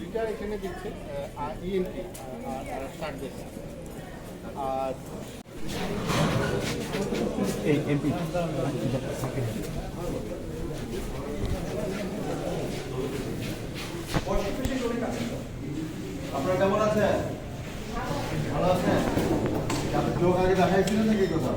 Litre কেমন আছেন ভালো আছেন যোগ আগে দেখাইছিলেন নাকি কোথাও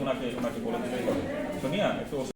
ওনাকে ওনাকে বলে দিলেই হবে। ことには表